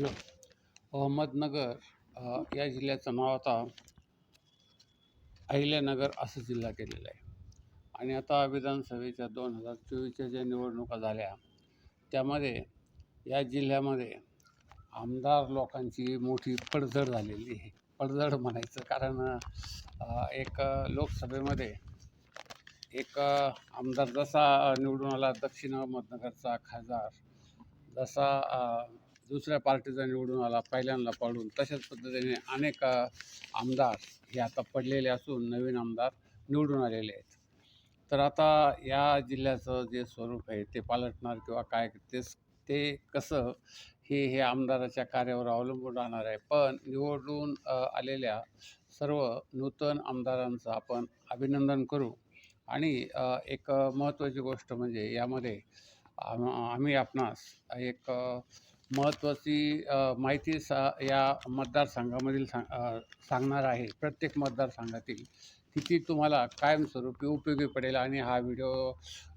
Hello. Ahmednagar या जिल्ह्याचं नाव आता अहिल्यानगर असं जिल्हा केलेलं आहे. आणि आता विधानसभेच्या दोन हजार चोवीसच्या ज्या निवडणुका झाल्या त्यामध्ये या जिल्ह्यामध्ये आमदार लोकांची मोठी पडझड झालेली आहे. पडझड म्हणायचं कारण एक लोकसभेमध्ये एक आमदार जसा निवडून आला दक्षिण अहमदनगरचा खासदार जसा दुसऱ्या पार्टीचा निवडून आला पहिल्यांदा पाडून तशाच पद्धतीने अनेक आमदार हे आता पडलेले असून नवीन आमदार निवडून आलेले आहेत. तर आता या जिल्ह्याचं जे स्वरूप आहे ते पालटणार किंवा काय तेच ते कसं हे हे आमदाराच्या कार्यावर अवलंबून राहणार आहे. पण निवडून आलेल्या सर्व नूतन आमदारांचं आपण अभिनंदन करू. आणि एक महत्त्वाची गोष्ट म्हणजे यामध्ये आम आम्ही आपणास एक महत्त्वाची माहिती सा या मतदारसंघामधील सांग सांगणार आहे प्रत्येक मतदारसंघातील किती तुम्हाला कायमस्वरूपी उपयोगी पडेल आणि हा व्हिडिओ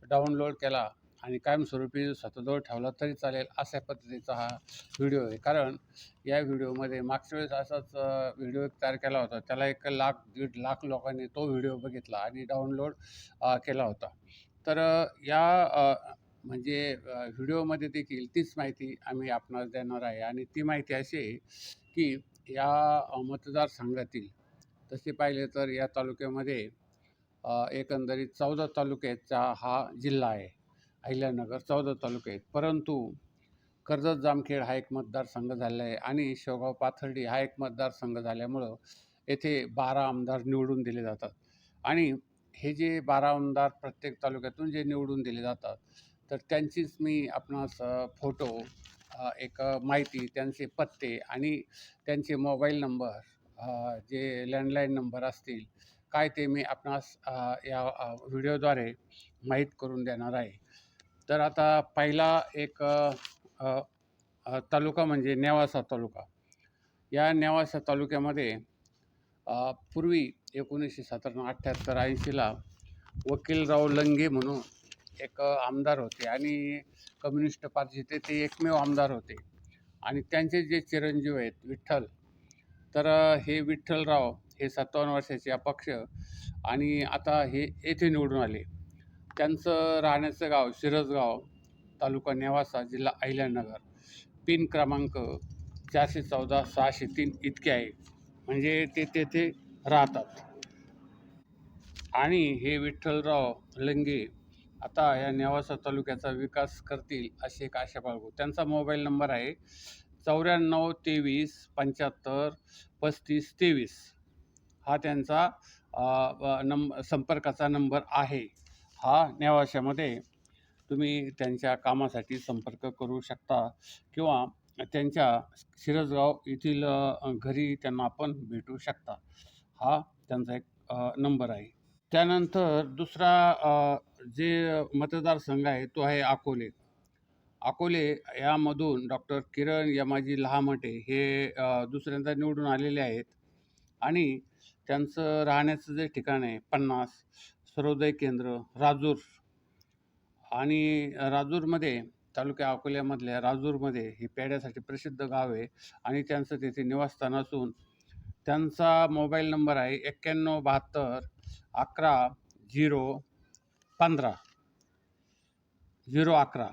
डाउनलोड केला आणि कायमस्वरूपी स्वतःजवळ ठेवला तरी चालेल अशा पद्धतीचा हा व्हिडिओ आहे. कारण या व्हिडिओमध्ये मागच्या वेळेस असाच व्हिडिओ एक तयार केला होता. त्याला एक लाख दीड लाख लोकांनी तो व्हिडिओ बघितला आणि डाउनलोड केला होता. तर या म्हणजे व्हिडिओमध्ये देखील तीच माहिती आम्ही आपणास देणार आहे. आणि ती माहिती अशी आहे की या मतदारसंघातील तसे पाहिले तर या तालुक्यामध्ये एकंदरीत चौदा तालुक्याचा हा जिल्हा आहे. अहिल्यानगर चौदा तालुके आहेत. परंतु कर्जत जामखेड हा एक मतदारसंघ झालेला आहे आणि शेवगाव पाथर्डी हा एक मतदारसंघ झाल्यामुळं येथे बारा आमदार निवडून दिले जातात. आणि हे जे बारा आमदार प्रत्येक तालुक्यातून जे निवडून दिले जातात तर त्यांचीच मी आपणास फोटो एक माहिती त्यांचे पत्ते आणि त्यांचे मोबाईल नंबर जे लँडलाईन नंबर असतील काय ते मी आपणास या व्हिडिओद्वारे माहीत करून देणार आहे. तर आता पहिला एक तालुका म्हणजे नेवासा तालुका. या नेवासा तालुक्यामध्ये पूर्वी एकोणीसशे सत्त्याण्णव अठ्ठ्याहत्तर ऐंशीला वकीलराव लंगे म्हणून एक आमदार होते आणि कम्युनिस्ट पार्टीचे ते एकमेव आमदार होते. आणि त्यांचे जे चिरंजीव आहेत विठ्ठल तर हे विठ्ठलराव हे सत्तावन्न वर्षाचे अपक्ष आणि आता हे येथे निवडून आले. त्यांचं राहण्याचं गाव शिरसगाव तालुका नेवासा जिल्हा अहिल्यानगर. पिन क्रमांक चारशे चौदा सहाशे तीन इतके आहे. म्हणजे ते तेथे राहतात. आणि हे विठ्ठलराव लंगे आता या नेवासा तालुक्याचा विकास करतील अशी एक आशा बाळगू. त्यांचा मोबाईल नंबर आहे चौऱ्याण्णव तेवीस पंच्याहत्तर पस्तीस तेवीस. हा त्यांचा नंब संपर्काचा नंबर आहे. हा नेवाशामध्ये तुम्ही त्यांच्या कामासाठी संपर्क करू शकता किंवा त्यांच्या शिरसगाव येथील घरी त्यांना आपण भेटू शकता. हा त्यांचा एक नंबर आहे. त्यानंतर दुसरा जे मतदारसंघ आहे तो आहे अकोले. अकोले यामधून डॉक्टर किरण यमाजी लहामटे हे दुसऱ्यांदा निवडून आलेले आहेत. आणि त्यांचं राहण्याचं जे ठिकाण आहे पन्नास सर्वोदय केंद्र राजूर. आणि राजूरमध्ये तालुक्या अकोल्यामधल्या राजूरमध्ये हे पेड्यासाठी प्रसिद्ध गाव आहे. आणि त्यांचं तेथे निवासस्थान असून त्यांचा मोबाईल नंबर आहे एक्क्याण्णव बहात्तर अकरा झिरो पंधरा. झिरो अकरा.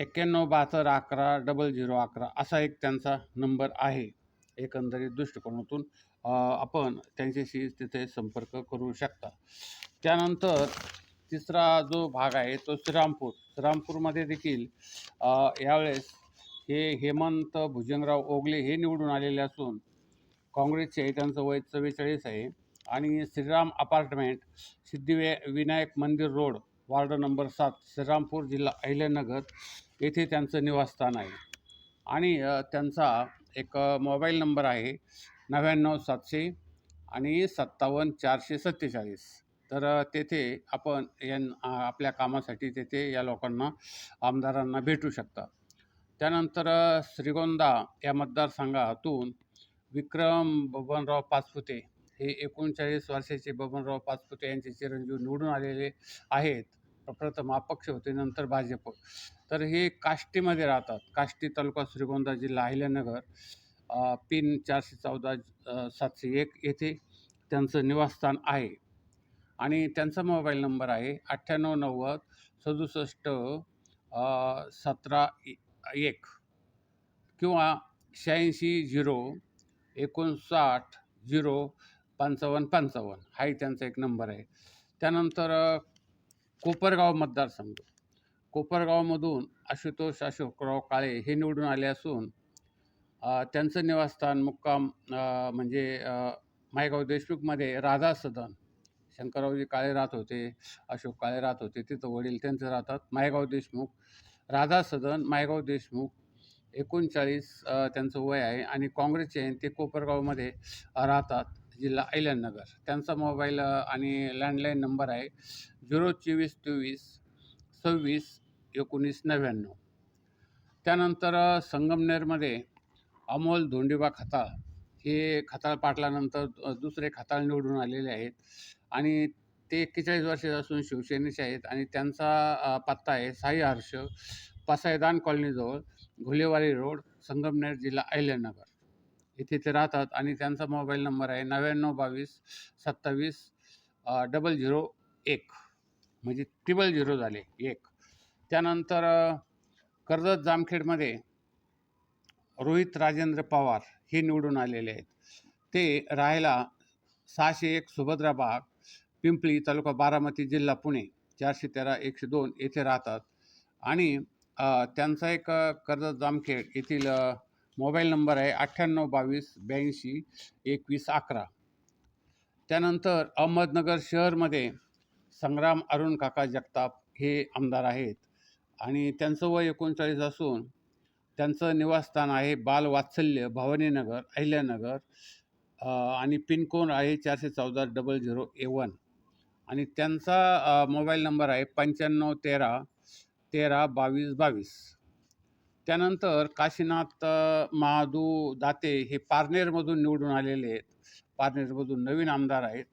एक्क्याण्णव बहात्तर अकरा डबल झिरो अकरा असा एक त्यांचा नंबर आहे. एकंदरीत दृष्टिकोनातून आपण त्यांच्याशी तिथे संपर्क करू शकता. त्यानंतर तिसरा जो भाग आहे तो श्रीरामपूर. श्रीरामपूरमध्ये देखील यावेळेस हे हेमंत भुजंगराव ओगले हे निवडून आलेले असून काँग्रेसचे त्यांचं वय चव्वेचाळीस आहे. आणि श्रीराम अपार्टमेंट सिद्धिवे विनायक मंदिर रोड वार्ड नंबर सात श्रीरामपूर जिल्हा अहिल्यानगर येथे त्यांचं निवासस्थान आहे. आणि त्यांचा एक मोबाईल नंबर आहे नव्याण्णव सातशे आणि सत्तावन्न चारशे सत्तेचाळीस. तर तेथे आपण यां आपल्या कामासाठी तेथे या लोकांना आमदारांना भेटू शकता. त्यानंतर श्रीगोंदा या मतदारसंघातून विक्रम बबनराव पाचपुते हे एकोणचाळीस वर्षाचे बबनराव पाचपुते यांचे चिरंजीव निवडून आलेले आहेत. प्रथम अपक्ष होते नंतर भाजप. तर हे काष्टीमध्ये राहतात. काष्टी तालुका श्रीगोंदा जिल्हा अहिल्यानगर पिन चारशे चौदा सातशे एक येथे त्यांचं निवासस्थान आहे. आणि त्यांचा मोबाईल नंबर आहे अठ्ठ्याण्णव नव्वद सदुसष्ट सतरा एक किंवा शहाऐंशी झिरो एकोणसाठ झिरो पंचावन्न पंचावन्न. हाही त्यांचा एक नंबर आहे. त्यानंतर कोपरगाव मतदारसंघ. कोपरगावमधून आशुतोष अशोकराव काळे हे निवडून आले असून त्यांचं निवासस्थान मुक्काम म्हणजे मायगाव देशमुखमध्ये राधा सदन. शंकररावजी काळे राहत होते अशोक काळे राहत होते तिथं वडील त्यांचे राहतात. मायगाव देशमुख राधा सदन मायगाव देशमुख एकोणचाळीस त्यांचं वय आहे आणि काँग्रेसचे ते कोपरगावमध्ये राहतात. जिल्हा अहिल्यानगर त्यांचा मोबाईल आणि लँडलाईन नंबर आहे झिरो चोवीस चोवीस सव्वीस एकोणीस नव्याण्णव. त्यानंतर संगमनेरमध्ये अमोल धोंडीबा खताळ हे खताळ पाटलानंतर दुसरे खताळ निवडून आलेले आहेत. आणि ते एक्केचाळीस वर्षाचे असून शिवसेनेचे आहेत. आणि त्यांचा पत्ता आहे साई हर्ष पसायदान कॉलनीजवळ घुलेवारी रोड संगमनेर जिल्हा अहिल्यानगर इथे ते राहतात आणि त्यांचा मोबाईल नंबर आहे नव्याण्णव बावीस सत्तावीस डबल झिरो एक. म्हणजे ट्रिबल झिरो झाले एक. त्यानंतर कर्जत जामखेडमध्ये रोहित राजेंद्र पवार हे निवडून आलेले आहेत. ते राहायला सहाशे एक सुभद्रा बाग पिंपळी तालुका बारामती जिल्हा पुणे चारशे तेरा एकशे दोन येथे राहतात. आणि त्यांचा एक कर्जत जामखेड येथील मोबाईल नंबर आहे अठ्ठ्याण्णव बावीस ब्याऐंशी एकवीस अकरा. त्यानंतर अहमदनगर शहरमध्ये संग्राम अरुण काका जगताप हे आमदार आहेत आणि त्यांचं वय एकोणचाळीस असून त्यांचं निवासस्थान आहे बाल वात्सल्य भवानीनगर अहिल्यानगर आणि पिनकोड आहे चारशे चौदा डबल झिरो ए वन. आणि त्यांचा मोबाईल नंबर आहे पंच्याण्णव तेरा तेरा बावीस बावीस. त्यानंतर काशीनाथ महादू दाते हे पारनेरमधून निवडून आलेले आहेत. पारनेरमधून नवीन आमदार आहेत.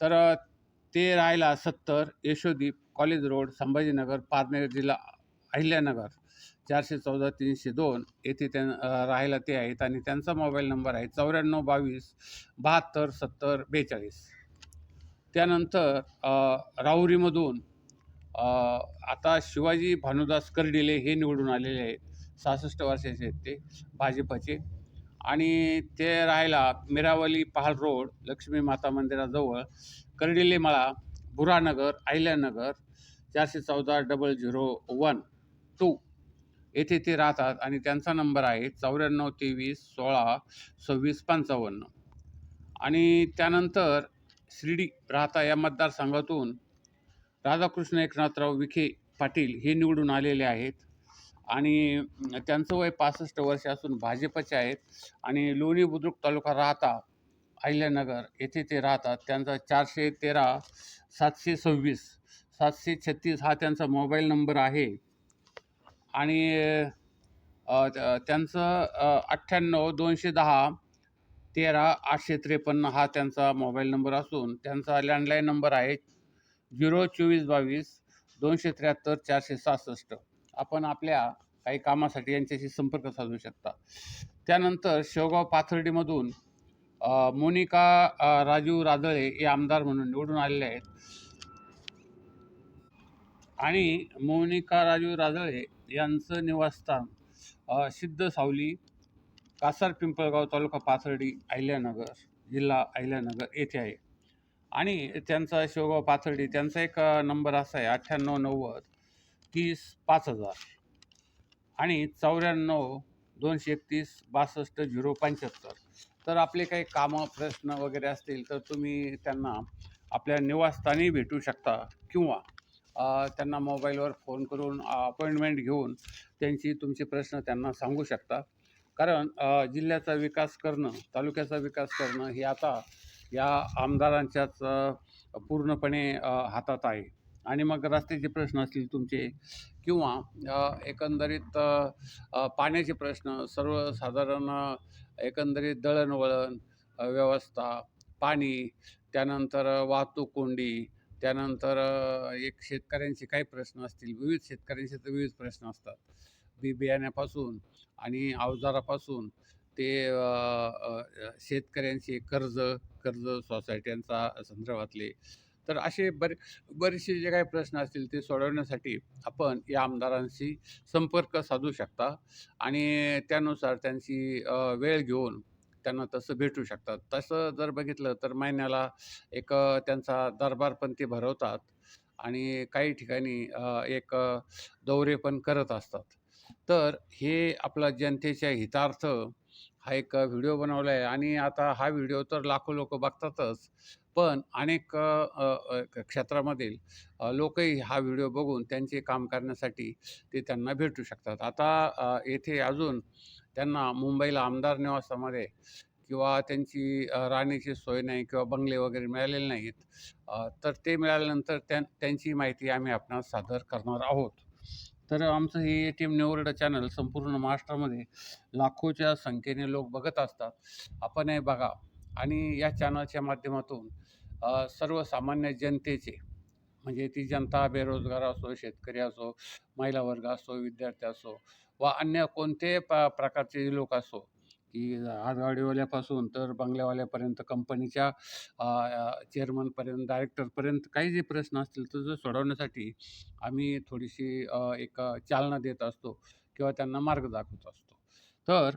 तर ते राहायला सत्तर यशोदीप कॉलेज रोड संभाजीनगर पारनेर जिल्हा अहिल्यानगर चारशे चौदा तीनशे दोन येथे त्या राहायला ते आहेत आणि त्यांचा मोबाईल नंबर आहे चौऱ्याण्णव बावीस बहात्तर सत्तर बेचाळीस. त्यानंतर राहुरीमधून आता शिवाजी भानुदास कर्डिले हे निवडून आलेले आहेत. सहासष्ट वर्षाचे आहेत ते भाजपचे. आणि ते राहायला मिरावली पहाल रोड लक्ष्मी माता मंदिराजवळ कर्डिले मळा बुरानगर अहिल्यानगर चारशे चौदा डबल झिरो वन टू येथे ते राहतात आणि त्यांचा नंबर आहे चौऱ्याण्णव तेवीस सोळा सव्वीस पंचावन्न. आणि त्यानंतर शिर्डी राहता या मतदारसंघातून राधाकृष्ण एकनाथराव विखे पाटील हे निवडून आलेले आहेत. आणि त्यांचं वय पासष्ट वर्ष असून भाजपचे आहेत. आणि लोणी बुद्रुक तालुका राहता अहिल्यानगर येथे ते राहतात. त्यांचा चारशे तेरा सातशे सव्वीस सातशे छत्तीस हा त्यांचा मोबाईल नंबर आहे. आणि त्यांचं अठ्ठ्याण्णव दोनशे दहा तेरा आठशे त्रेपन्न हा त्यांचा मोबाईल नंबर असून त्यांचा लँडलाईन नंबर आहे. झिरो चोवीस बावीस दोनशे त्र्याहत्तर चारशे सहासष्ट. आपण आपल्या काही कामासाठी यांच्याशी संपर्क साधू शकता. त्यानंतर शेवगाव पाथर्डीमधून मोनिका राजू रादळे हे आमदार म्हणून निवडून आलेले आहेत. आणि मोनिका राजू रादळे यांचं निवासस्थान सिद्ध सावली कासार पिंपळगाव तालुका पाथर्डी अहिल्यानगर जिल्हा अहिल्यानगर येथे आहे. आणि त्यांचा शिवगाव पाथर्डी त्यांचा एक नंबर असा आहे अठ्ठ्याण्णव नव्वद तीस पाच हजार. आणि चौऱ्याण्णव दोनशे एकतीस बासष्ट झिरो पंच्याहत्तर. तर आपले काही कामं प्रश्न वगैरे असतील तर तुम्ही त्यांना आपल्या निवासस्थानी भेटू शकता. किंवा त्यांना मोबाईलवर फोन करून अपॉइंटमेंट घेऊन त्यांची तुमचे प्रश्न त्यांना सांगू शकता. कारण जिल्ह्याचा विकास करणं तालुक्याचा विकास करणं हे आता या आमदारांच्याच पूर्णपणे हातात आहे. आणि मग रस्त्याचे प्रश्न असतील तुमचे किंवा एकंदरीत पाण्याचे प्रश्न सर्वसाधारण एकंदरीत दळणवळण व्यवस्था पाणी त्यानंतर वाहतूक कोंडी त्यानंतर एक शेतकऱ्यांचे काही प्रश्न असतील विविध शेतकऱ्यांचे तर विविध प्रश्न असतात. बी बियाण्यापासून आणि अवजारापासून ते शेतकऱ्यांशी शेतकऱ्यांचे कर्ज कर्ज सोसायट्यांचा संदर्भातले. तर असे बरे बरेचसे जे काही प्रश्न असतील ते सोडवण्यासाठी आपण या आमदारांशी संपर्क साधू शकता आणि त्यानुसार त्यांची वेळ घेऊन त्यांना तसं भेटू शकतात तसं जर बघितलं तर महिन्याला एक त्यांचा दरबार पण ते भरवतात आणि काही ठिकाणी एक दौरे पण करत असतात. तर हे आपला जनतेच्या हितार्थ हा एक व्हिडिओ बनवला आहे आणि आता हा व्हिडिओ तर लाखो लोक बघतातच. पण अनेक क्षेत्रामधील लोकही हा व्हिडिओ बघून त्यांचे काम करण्यासाठी ते त्यांना भेटू शकतात. आता येथे अजून त्यांना मुंबईला आमदार निवासामध्ये किंवा त्यांची राहण्याची सोय नाही किंवा बंगले वगैरे मिळालेले नाहीत तर ते मिळाल्यानंतर त्यां त्यांची माहिती आम्ही आपणास सादर करणार आहोत. तर आमचं हे ए टी एम निवड चॅनल संपूर्ण महाराष्ट्रामध्ये. लाखोच्या संख्येने लोक बघत असतात. आपण हे बघा. आणि या चॅनलच्या माध्यमातून सर्वसामान्य जनतेचे म्हणजे ती जनता बेरोजगार असो शेतकरी असो महिला वर्ग असो विद्यार्थी असो वा अन्य कोणते प प्रकारचे लोक असो की हातगाडीवाल्यापासून तर बंगल्यावाल्यापर्यंत कंपनीच्या चेअरमनपर्यंत डायरेक्टरपर्यंत काही जे प्रश्न असतील तर ते सोडवण्यासाठी आम्ही थोडीशी एक चालना देत असतो किंवा त्यांना मार्ग दाखवत असतो. तर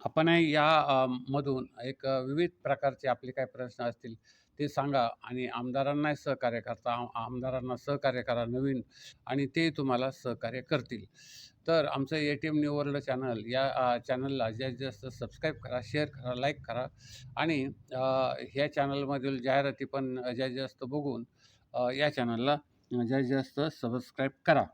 आपण या मधून एक विविध प्रकारचे आपले काय प्रश्न असतील ते सांगा आणि आमदारांनाही सहकार्य करता आमदारांना सहकार्य करा नवीन आणि ते तुम्हाला सहकार्य करतील. तर आमचं A T M new world channel या चॅनलला जास्तीत जास्त सबस्क्राईब करा शेअर करा लाईक करा आणि ह्या चॅनलमधील जाहिराती पण जास्तीत जास्त बघून या चॅनलला जास्तीत जास्त सबस्क्राईब करा.